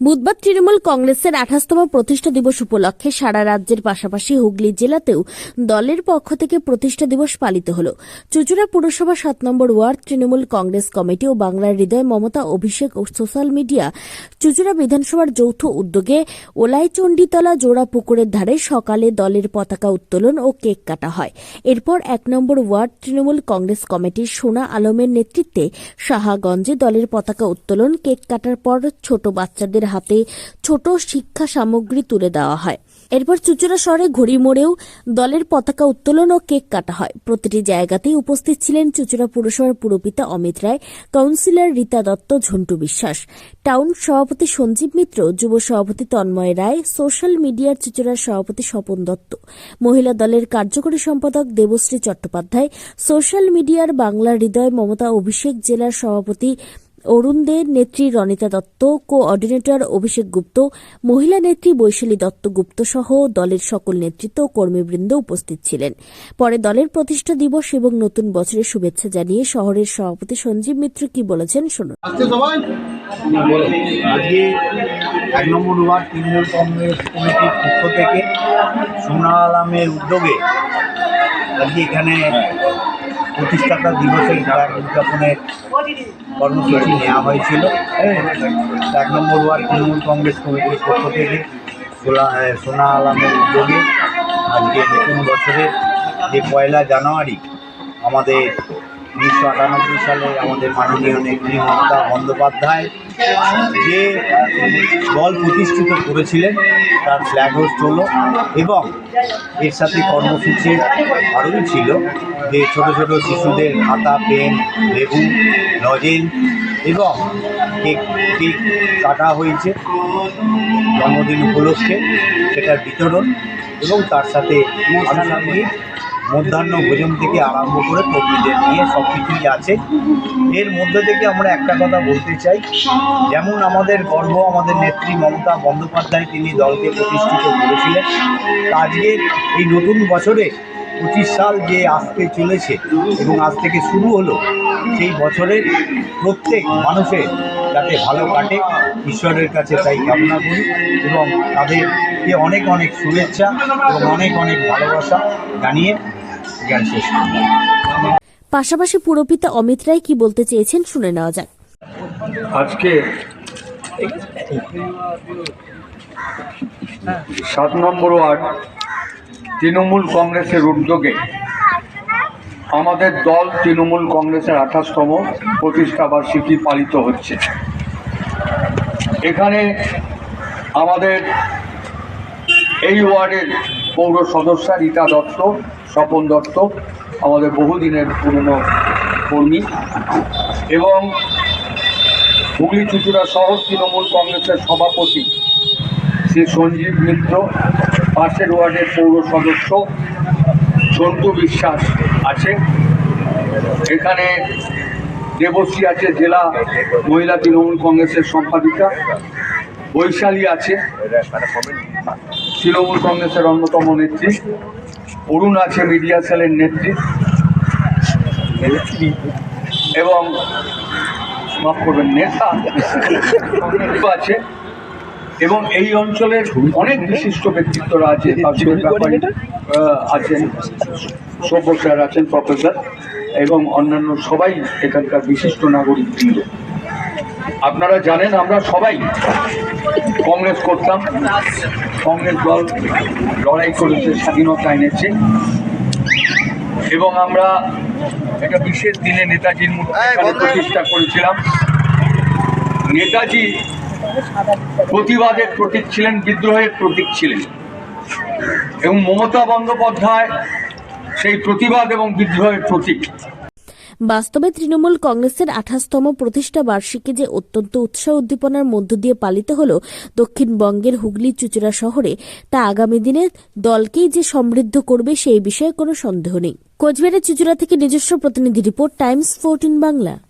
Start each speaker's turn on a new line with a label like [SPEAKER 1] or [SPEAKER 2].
[SPEAKER 1] বুধবার তৃণমূল কংগ্রেসের আঠাশতম প্রতিষ্ঠা দিবস উপলক্ষে সারা রাজ্যের পাশাপাশি হুগলি জেলাতেও দলের পক্ষ থেকে প্রতিষ্ঠা দিবস পালিত হল। চুচুড়া পুরসভা সাত নম্বর ওয়ার্ড, তৃণমূল কংগ্রেস কমিটি ও বাংলার হৃদয় মমতা, অভিষেক ও সোশ্যাল মিডিয়া চুচুড়া বিধানসভার যৌথ উদ্যোগে ওলাইচণ্ডীতলা জোড়া পুকুরের ধারে সকালে দলের পতাকা উত্তোলন ও কেক কাটা হয়। এরপর এক নম্বর ওয়ার্ড, তৃণমূল কংগ্রেস কমিটির সোনা আলমের নেতৃত্বে সাহাগঞ্জে দলের পতাকা উত্তোলন, কেক কাটার পর ছোট বাচ্চাদের হাতে ছোট শিক্ষা সামগ্রী তুলে দেওয়া হয়। এরপর চুচুড়া শহরে ঘড়ি মোড়েও দলের পতাকা উত্তোলন ও কেক কাটা হয়। প্রতিটি জায়গাতেই উপস্থিত ছিলেন চুচুড়া পুরসভার পুরপিতা অমিত রায়, কাউন্সিলর রীতা দত্ত, ঝন্টু বিশ্বাস। টাউন সভাপতি সঞ্জীব মিত্র, যুব সভাপতি তন্ময় রায়, সোশ্যাল মিডিয়ার চুচুড়ার সভাপতি স্বপন দত্ত। মহিলা দলের কার্যকরী সম্পাদক দেবশ্রী চট্টোপাধ্যায়, সোশ্যাল মিডিয়ার বাংলা হৃদয় মমতা অভিষেক, জেলার সভাপতি অরুণ দে নেত্রী রনিতা দত্ত, কোঅর্ডিনেটর অভিষেক গুপ্ত, মহিলা নেত্রী বৈশালী দত্ত গুপ্ত সহ দলের সকল নেতৃত্ব কর্মীবৃন্দ উপস্থিত ছিলেন। পরে দলের প্রতিষ্ঠা দিবস এবং নতুন বছরের শুভেচ্ছা জানিয়ে শহরের সভাপতি সঞ্জীব মিত্র কি বলেছেন শুনুন।
[SPEAKER 2] এক নম্বর ওয়ার্ড তৃণমূল কংগ্রেস কমিটির পক্ষ থেকে সোনা আলামের উদ্যোগে আজকে এখানে প্রতিষ্ঠাতা দিবসের উদযাপনের কর্মসূচি নেওয়া হয়েছিল। এক নম্বর ওয়ার্ড তৃণমূল কংগ্রেস কমিটির পক্ষ থেকে সোলা- সোনা আলমের উদ্যোগে আজকে নতুন বছরের যে পয়লা জানুয়ারি আমাদের উনিশশো আটানব্বই সালে আমাদের মাননীয় নেত্রী মমতা বন্দ্যোপাধ্যায় যে দল প্রতিষ্ঠিত করেছিলেন, তার ফ্ল্যাগ হোস্ট হলো এবং এর সাথে কর্মসূচি আরোই ছিল যে ছোট ছোট শিশুদের খাতা, পেন, লেবু, লজেন এবং কেক কেক কাটা হয়েছে জন্মদিন উপলক্ষে। সেটার বিতরণ এবং তার সাথে আনুষঙ্গিক মধ্যাহ্ন ভোজন থেকে আরম্ভ করে কর্মীদের নিয়ে সব কিছুই আছে। এর মধ্যে থেকে আমরা একটা কথা বলতে চাই। যেমন আমাদের গর্ব, আমাদের নেত্রী মমতা বন্দ্যোপাধ্যায় তিনি দলকে প্রতিষ্ঠিত করেছিলেন। আজকে এই নতুন বছরে পঁচিশ সাল যে আসতে চলেছে এবং আজ থেকে শুরু হলো, সেই বছরের প্রত্যেক মানুষের যাতে ভালো কাটে, ঈশ্বরের কাছে তাই কামনা করি এবং তাদেরকে অনেক অনেক শুভেচ্ছা এবং অনেক অনেক ভালোবাসা জানিয়ে জ্ঞান শেষ
[SPEAKER 1] পাশাপাশি পুরপিতা অমিত রায় কি বলতে চেয়েছেন শুনে নেওয়া যাক।
[SPEAKER 3] আজকে সাত নম্বর ওয়ার্ড তৃণমূল কংগ্রেসের উদ্যোগে আমাদের দল তৃণমূল কংগ্রেসের আঠাশতম প্রতিষ্ঠা বার্ষিকী পালিত হচ্ছে। এখানে আমাদের এই ওয়ার্ডের পৌর সদস্যা রীতা দত্ত স্বপন দত্ত, আমাদের বহুদিনের পুরনো কর্মী এবং হুগলি চুচুড়া শহর তৃণমূল কংগ্রেসের সভাপতি শ্রী সঞ্জীব মিত্র, পাশের ওয়ার্ডের পৌর সদস্য সন্তু বিশ্বাস আছে। এখানে দেবশ্রী আছে, জেলা মহিলা তৃণমূল কংগ্রেসের সম্পাদিকা। বৈশালী আছে, তৃণমূল কংগ্রেসের অন্যতম নেত্রী। অরুণ আছে মিডিয়া সেলের নেত্রী। এবং মাফ করবেন নেতা আছে। এবং এই অঞ্চলের অনেক বিশিষ্ট ব্যক্তিত্বরা আছে আছেন। সভ্য স্যার আছেন প্রফেসর। এবং অন্যান্য সবাই এখানকার বিশিষ্ট নাগরিক আপনারা জানেন আমরা সবাই কংগ্রেস করতাম। কংগ্রেস দল লড়াই করেছে স্বাধীনতা এনেছে। এবং আমরা একটা বিশেষ দিনে নেতাজির প্রতিষ্ঠা করেছিলাম। নেতাজি প্রতিবাদের প্রতীক ছিলেন বিদ্রোহের প্রতীক ছিলেন। এবং মমতা বন্দ্যোপাধ্যায় সেই প্রতিবাদ এবং বিদ্রোহের প্রতীক।
[SPEAKER 1] বাস্তবে তৃণমূল কংগ্রেসের আঠাশতম প্রতিষ্ঠা বার্ষিকী যে অত্যন্ত উৎসাহ উদ্দীপনার মধ্য দিয়ে পালিত হল দক্ষিণবঙ্গের হুগলি চুচুড়া শহরে, তা আগামী দিনে দলকেই যে সমৃদ্ধ করবে সেই বিষয়ে কোনো সন্দেহ নেই। কোচবিহারের চুচুড়া থেকে নিজস্ব প্রতিনিধি report, Times fourteen Bangla.